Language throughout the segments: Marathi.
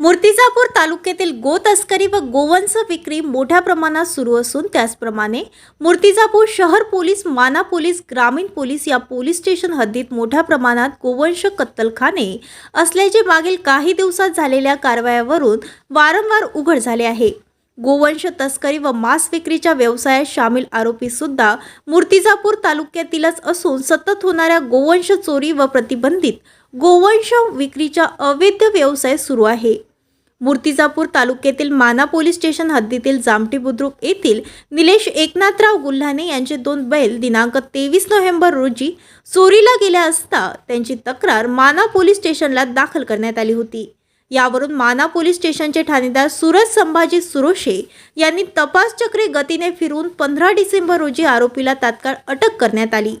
मूर्तिजापूर तालुक्यातील गो तस्करी व गोवंश विक्री मोठ्या प्रमाणात सुरू असून त्याचप्रमाणे मूर्तिजापूर शहर पोलीस माना पोलीस ग्रामीण पोलीस या पोलीस स्टेशन हद्दीत मोठ्या प्रमाणात गोवंश कत्तलखाने असल्याचे मागील काही दिवसात झालेल्या कारवायावरून वारंवार उघड झाले आहे. गोवंश तस्करी व मांस विक्रीच्या व्यवसायात सामील आरोपीसुद्धा मूर्तिजापूर तालुक्यातीलच असून सतत होणाऱ्या गोवंश चोरी व प्रतिबंधित गोवंश विक्रीचा अवैध व्यवसाय सुरू आहे. मूर्तिजापूर तालुक्यातील माना पोलीस स्टेशन हद्दीतील जामटी बुद्रुक येथील निलेश एकनाथराव गुल्हाने यांचे दोन बैल दिनांक तेवीस नोव्हेंबर रोजी चोरीला गेल्या असता त्यांची तक्रार माना पोलीस स्टेशनला दाखल करण्यात आली होती. यावरून माना पोलीस स्टेशनचे ठाणेदार सुरज संभाजी सुरोशे यांनी तपासचक्रे गतीने फिरून पंधरा डिसेंबर रोजी आरोपीला तात्काळ अटक करण्यात आली.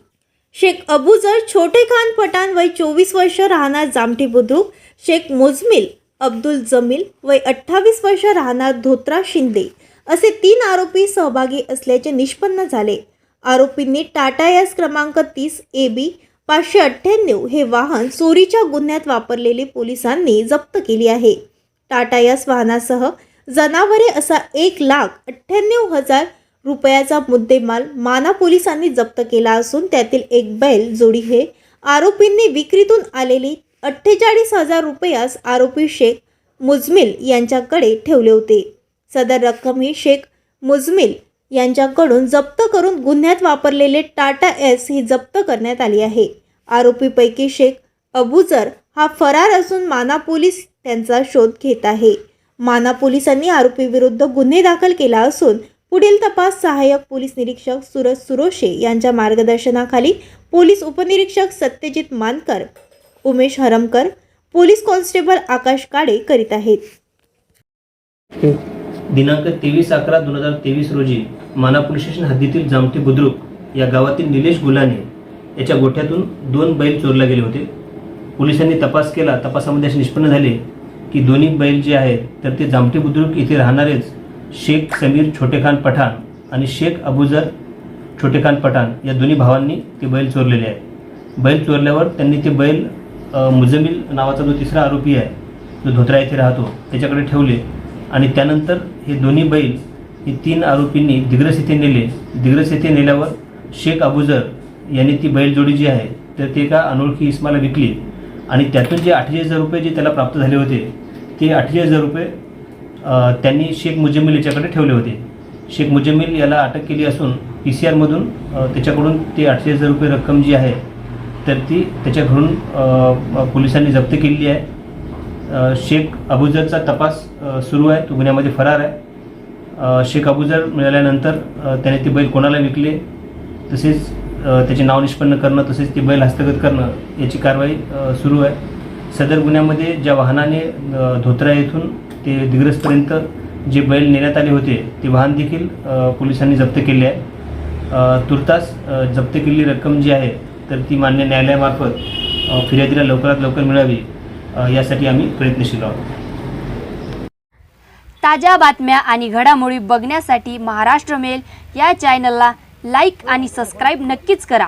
शेख अबुजर छोटे खान पठाण वय चोवीस वर्ष राहणार जामठी बुद्रुक. शेख मुजमिल अब्दुल जमील वय अठ्ठावीस वर्ष राहणार धोत्रा शिंदे. असे तीन आरोपी सहभागी असल्याचे निष्पन्न झाले. आरोपींनी टाटा यास क्रमांक तीस ए बी पाचशे अठ्ठ्याण्णव हे वाहन चोरीच्या गुन्ह्यात वापरलेले पोलिसांनी जप्त केली आहे. टाटा यास वाहनासह जनावरे असा एक लाख अठ्ठ्याण्णव हजार रुपयाचा मुद्देमाल माना पोलिसांनी जप्त केला असून त्यातील एक बैल जोडी हे आरोपींनी विक्रीतून आलेली अठ्ठेचाळीस हजार रुपयास आरोपी शेख मुजमिल यांच्याकडे ठेवले होते. सदर रक्कम ही शेख मुजमिल यांच्याकडून जप्त करून गुन्ह्यात वापरलेले टाटा एस ही जप्त करण्यात आली आहे. आरोपीपैकी शेख अबुजर हा फरार असून माना पोलीस त्यांचा शोध घेत आहे. माना पोलिसांनी आरोपीविरुद्ध गुन्हे दाखल केला असून पुढील तपास सहाय्यक पोलीस निरीक्षक सुरज सुरोशे यांच्या मार्गदर्शनाखाली पोलीस उपनिरीक्षक सत्यजित मानकर उमेश हरमकर पोलीस कॉन्स्टेबल आकाश काळे करीत आहेत. दिनांक तेवीस अकरा दोन हजार तेवीस रोजी माना पोलीस स्टेशन हद्दीतील जामठी बुद्रुक या गावातील निलेश गुलाने याच्या गोठ्यातून दोन बैल चोरला गेले होते. पोलिसांनी तपास केला तपासामध्ये असे निष्पन्न झाले की दोन्ही बैल जे आहेत तर ते जामठी बुद्रुक येथे राहणारेच शेख समीर छोटेखान पठाण आणि शेख अबुजर छोटेखान पठाण या दोन्ही भावांनी ते बैल चोरलेले आहेत. बैल चोरल्यावर त्यांनी ते बैल मुजमिल नावाचा जो तिसरा आरोपी आहे जो धोत्रा येथे राहतो त्याच्याकडे ठेवले. आणि त्यानंतर हे दोन्ही बैल हे तीन आरोपींनी दिग्रस येथे नेले. दिग्रस येथे नेल्यावर शेख अबुजर यांनी ती बैलजोडी जी आहे तर ते एका अनोळखी इस्माला विकली. आणि त्यातून जे अठ्ठेचाळीस हजार रुपये जे त्याला प्राप्त झाले होते ते अठ्ठेचाळीस हजार रुपये त्यांनी शेख मुजम्मिल याच्याकडे ठेवले होते. शेख मुजम्मिल याला अटक केली असून पी सी आरमधून त्याच्याकडून ते अठ्ठेचाळीस हजार रुपये रक्कम जी आहे तर ती त्याच्या घरून पोलिसांनी जप्त केलेली आहे. शेख अबुजरचा तपास सुरू आहे. तो गुन्ह्यामध्ये फरार आहे. शेख अबुजर मिळाल्यानंतर त्याने ते बैल कोणाला विकले? तसेच त्याचे नाव निष्पन्न करणं तसेच ते बैल हस्तगत करणं याची कारवाई सुरू आहे. सदर गुन्ह्यामध्ये ज्या वाहनाने धोत्रा येथून ते दिग्रसपर्यंत जे बैल नेण्यात आले होते ते वाहन देखील पोलिसांनी जप्त केले आहे. तुर्तास जप्त केलेली रक्कम जी आहे तर ती मान्य न्यायालयामार्फत फिर्यादीला लवकरात लवकर मिळावी यासाठी आम्ही प्रयत्नशील आहोत. ताज्या बातम्या आणि घडामोडी बघण्यासाठी महाराष्ट्र मेल या चॅनलला लाईक आणि सबस्क्राईब नक्कीच करा.